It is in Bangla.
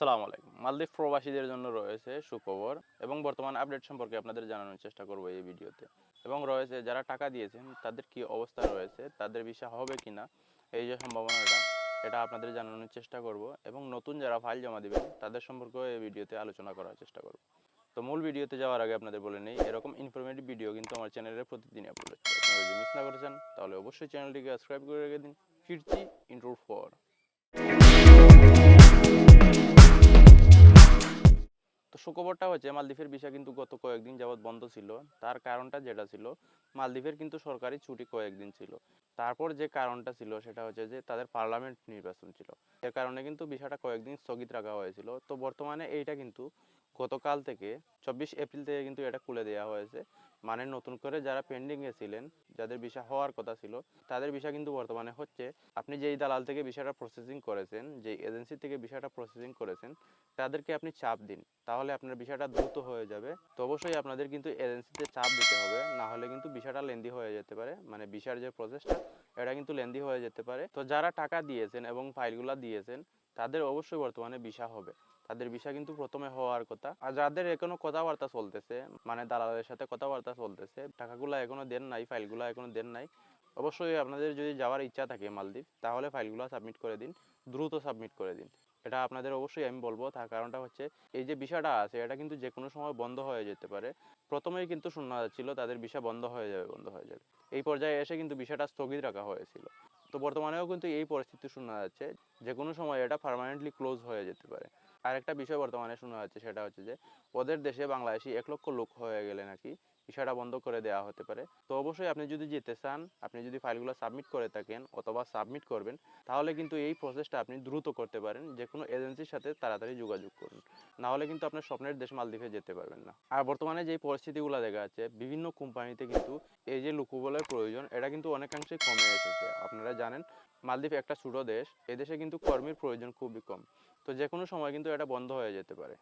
সালাম আলাইকুম। মালদ্বীপ প্রবাসীদের জন্য রয়েছে সুখবর এবং বর্তমান আপডেট সম্পর্কে আপনাদের জানানোর চেষ্টা করব এই ভিডিওতে। এবং রয়েছে, যারা টাকা দিয়েছেন, তাদের কি অবস্থা রয়েছে, তাদের বিষয় হবে কিনা, এই যে সম্ভাবনাটা, এটা আপনাদের জানানোর চেষ্টা করব এবং নতুন যারা ফাইল জমা দিবেন, তাদের সম্পর্কেও এই ভিডিওতে আলোচনা করার চেষ্টা করব। তো মূল ভিডিওতে যাওয়ার আগে আপনাদের বলে নেই, এরকম ইনফরমেটিভ ভিডিও কিন্তু আমার চ্যানেলে প্রতিদিন আপলোড হচ্ছে। আপনারা যদি মিস না করেছেন, তাহলে অবশ্যই চ্যানেলটিকে সাবস্ক্রাইব করে রেখে দিন। ফিরছি ইন্ট্রোর ফর সুখবরটা হচ্ছে মালদ্বীপের ভিসা কিন্তু গত কয়েকদিন যাবৎ বন্ধ ছিল। তার কারণটা যেটা ছিল, মালদ্বীপের কিন্তু সরকারি ছুটি কয়েকদিন ছিল। তারপর যে কারণটা ছিল সেটা হচ্ছে যে তাদের পার্লামেন্ট নির্বাচন ছিল। এর কারণে কিন্তু ভিসাটা কয়েকদিন স্থগিত রাখা হয়েছিল। তো বর্তমানে এইটা কিন্তু গতকাল থেকে চব্বিশ এপ্রিল থেকে কিন্তু এটা খুলে দেওয়া হয়েছে। মানে নতুন করে যারা পেন্ডিংয়ে ছিলেন, যাদের ভিসা হওয়ার কথা ছিল, তাদের ভিসা কিন্তু বর্তমানে হচ্ছে। আপনি যেই দালাল থেকে ভিসাটা প্রসেসিং করেছেন, যেই এজেন্সি থেকে ভিসাটা প্রসেসিং করেছেন, তাদেরকে আপনি চাপ দিন। তাহলে আপনার বিষয়টা দ্রুত হয়ে যাবে। তো অবশ্যই আপনাদের কিন্তু এজেন্সিতে চাপ দিতে হবে, না হলে কিন্তু বিষয়টা লেন্দি হয়ে যেতে পারে। মানে ভিসার যে প্রসেসটা এটা কিন্তু লেন্দি হয়ে যেতে পারে। তো যারা টাকা দিয়েছেন এবং ফাইলগুলো দিয়েছেন তাদের অবশ্যই বর্তমানে ভিসা হবে। তাদের ভিসা কিন্তু প্রথমে হওয়ার কথা। আর যাদের এখনও কথাবার্তা চলতেছে মানে দালালের সাথে কথাবার্তা চলতেছে, টাকাগুলো এখনও দেন নাই, ফাইলগুলো এখনও দেন নাই অবশ্যই আপনাদের যদি যাওয়ার ইচ্ছা থাকে মালদ্বীপ, তাহলে ফাইলগুলো সাবমিট করে দিন, দ্রুত সাবমিট করে দিন। এটা আপনাদের অবশ্যই আমি বলব, তার কারণটা হচ্ছে এই যে বিষয়টা আছে, এটা কিন্তু যে কোনো সময় বন্ধ হয়ে যেতে পারে। প্রথমেই কিন্তু শোনা যাচ্ছিল তাদের বিষয় বন্ধ হয়ে যাবে, বন্ধ হয়ে যাবে। এই পর্যায়ে এসে কিন্তু বিষয়টা স্থগিত রাখা হয়েছিল। তো বর্তমানেও কিন্তু এই পরিস্থিতি শোনা যাচ্ছে যে কোনো সময় এটা পার্মানেন্টলি ক্লোজ হয়ে যেতে পারে। আর একটা বিষয় বর্তমানে শোনা যাচ্ছে সেটা হচ্ছে যে, ওদের দেশে বাংলাদেশি এক লক্ষ লোক হয়ে গেলে নাকি বিষয়টা বন্ধ করে দেওয়া হতে পারে। তো অবশ্যই আপনি যদি যেতে চান, আপনি যদি ফাইলগুলো সাবমিট করে থাকেন অথবা সাবমিট করবেন, তাহলে কিন্তু এই প্রসেসটা আপনি দ্রুত করতে পারেন। যে কোনো এজেন্সির সাথে তাড়াতাড়ি যোগাযোগ করুন। না হলে কিন্তু আপনার স্বপ্নের দেশ মালদ্বীপে যেতে পারবেন না। আর বর্তমানে যে পরিস্থিতিগুলো দেখা যাচ্ছে, বিভিন্ন কোম্পানিতে কিন্তু এই যে লুকুবলের প্রয়োজন, এটা কিন্তু অনেকাংশেই কমে এসেছে। আপনারা জানেন, মালদ্বীপ একটা ছোটো দেশ এই দেশে কিন্তু কর্মীর প্রয়োজন খুবই কম। তো যে কোনো সময় কিন্তু এটা বন্ধ হয়ে যেতে পারে।